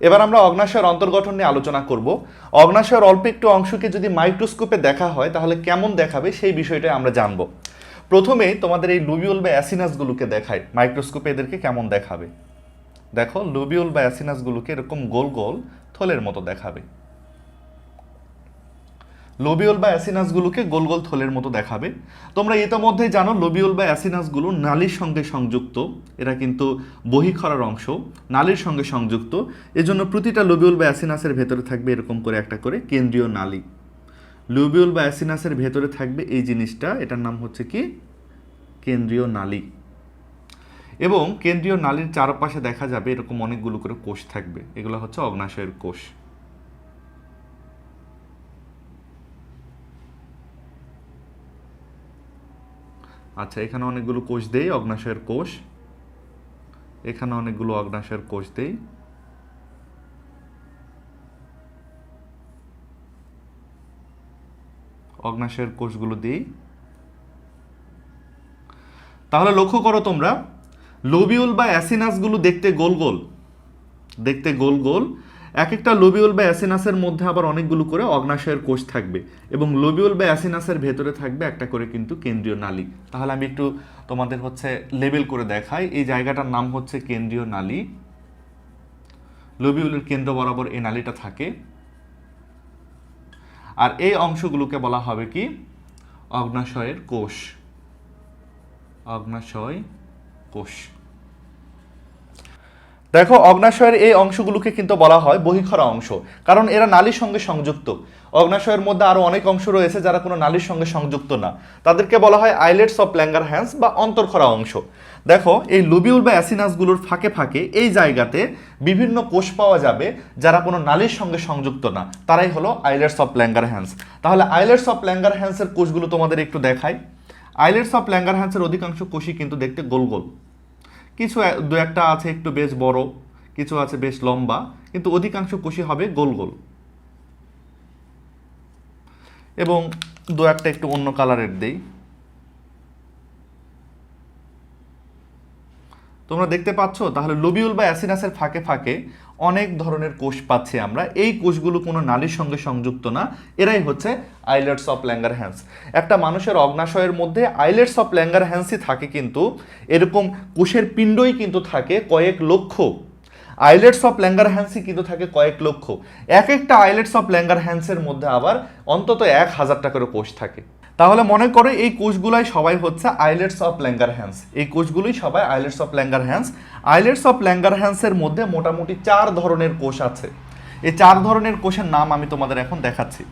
এবার আমরা অগ্নাশয়ের অন্তর্গঠন নিয়ে আলোচনা করব। অগ্নাশয়ের অল্প একটু অংশকে যদি মাইক্রোস্কোপে দেখা হয়, তাহলে কেমন দেখাবে সেই বিষয়টা আমরা জানব। প্রথমে তোমাদের এই লুবিউল বা অ্যাসিনাসগুলোকে দেখায় মাইক্রোস্কোপে এদেরকে কেমন দেখাবে? দেখো লুবিউল বা অ্যাসিনাসগুলোকে এরকম গোল গোল থলের মতো দেখাবে। লোবিওল বা অ্যাসিনাসগুলোকে গোল গোল থলের মতো দেখাবে। তোমরা ইতোমধ্যেই জানো, লোবিওল বা অ্যাসিনাসগুলো নালীর সঙ্গে সংযুক্ত। এরা কিন্তু বহিখরার অংশ, নালীর সঙ্গে সংযুক্ত। এজন্য প্রতিটা লোবিওল বা অ্যাসিনাসের ভেতরে থাকবে এরকম করে একটা করে কেন্দ্রীয় নালী। লোবিওল বা অ্যাসিনাসের ভেতরে থাকবে এই জিনিসটা, এটার নাম হচ্ছে কি? কেন্দ্রীয় নালী। এবং কেন্দ্রীয় নালীর চারপাশে দেখা যাবে এরকম অনেকগুলো করে কোষ থাকবে। এগুলো হচ্ছে অগ্নাশয়ের কোষ। আচ্ছা এখানে অনেকগুলো কোষ দেই, অগ্নাশয়ের কোষ। এখানে অনেকগুলো অগ্নাশয়ের কোষ দেই। অগ্নাশয়ের কোষগুলো দিই। তাহলে লক্ষ্য করো তোমরা, লোবিউল বা অ্যাসিনাসগুলো দেখতে গোল গোল। দেখতে গোল গোল। এক একটা লোবিউল বা অ্যাসিনাসের মধ্যে আবার অনেকগুলো করে অগ্নাশয়ের কোষ থাকবে এবং লোবিউল বা অ্যাসিনাসের ভেতরে থাকবে একটা করে কিন্তু কেন্দ্রীয় নালী। তাহলে আমি একটু তোমাদের হচ্ছে লেবেল করে দেখাই। এই জায়গাটার নাম হচ্ছে কেন্দ্রীয় নালী। লোবিউলের কেন্দ্র বরাবর এই নালীটা থাকে। আর এই অংশগুলোকে বলা হবে কি? অগ্নাশয়ের কোষ। অগ্নাশয় কোষ। দেখো, অগ্নাশয়ের এই অংশগুলোকে কিন্তু বলা হয় বহিখরা অংশ, কারণ এরা নালীর সঙ্গে সংযুক্ত। অগ্নাশয়ের মধ্যে আরও অনেক অংশ রয়েছে যারা কোনো নালীর সঙ্গে সংযুক্ত না। তাদেরকে বলা হয় আইলেটস অফ ল্যাঙ্গার হ্যান্স বা অন্তর্খরা অংশ। দেখো, এই লুবিউল বা অ্যাসিনাসগুলোর ফাঁকে ফাঁকে এই জায়গাতে বিভিন্ন কোষ পাওয়া যাবে যারা কোনো নালীর সঙ্গে সংযুক্ত না। তারাই হলো আইলেটস অফ ল্যাঙ্গার হ্যান্স তাহলে আইলেটস অফ ল্যাঙ্গার হ্যান্সের কোষগুলো তোমাদের একটু দেখাই। আইলেটস অফ ল্যাঙ্গার হ্যান্সের অধিকাংশ কোষই কিন্তু দেখতে গোল গোল। কিছু দু একটা আছে একটু বেশ বড়, কিছু আছে বেশ লম্বা, কিন্তু অধিকাংশ কোষই হবে গোল গোল। এবং দু একটা একটু অন্য কালারের দেই। তোমরা দেখতে পাচ্ছ, তাহলে লোবিউল বা অ্যাসিনাসের ফাঁকে ফাঁকে অনেক ধরনের কোষ পাচ্ছি আমরা। এই কোষগুলো কোনো নালীর সঙ্গে সংযুক্ত না, এরাই হচ্ছে আইলেটস অফ ল্যাঙ্গার হ্যান্স একটা মানুষের অগ্নাশয়ের মধ্যে আইলেটস অফ ল্যাঙ্গার হ্যান্সই থাকে কিন্তু, এরকম কোষের পিণ্ডই কিন্তু থাকে কয়েক লক্ষ। আইলেটস অফ ল্যাঙ্গার হ্যান্সই কিন্তু থাকে কয়েক লক্ষ। এক একটা আইলেটস অফ ল্যাঙ্গার হ্যান্সের মধ্যে আবার অন্তত এক হাজার টাকারও কোষ থাকে। তাহলে মনে করো এই কোষগুলাই সবাই হচ্ছে আইলেটস অফ ল্যাঙ্গার হ্যান্স এই কোষগুলোই সবাই islets of Langerhans islets of Langer হ্যান্সের মধ্যে মোটামুটি চার ধরনের কোষ আছে। এই চার ধরনের কোষের নাম আমি তোমাদের এখন দেখাচ্ছি।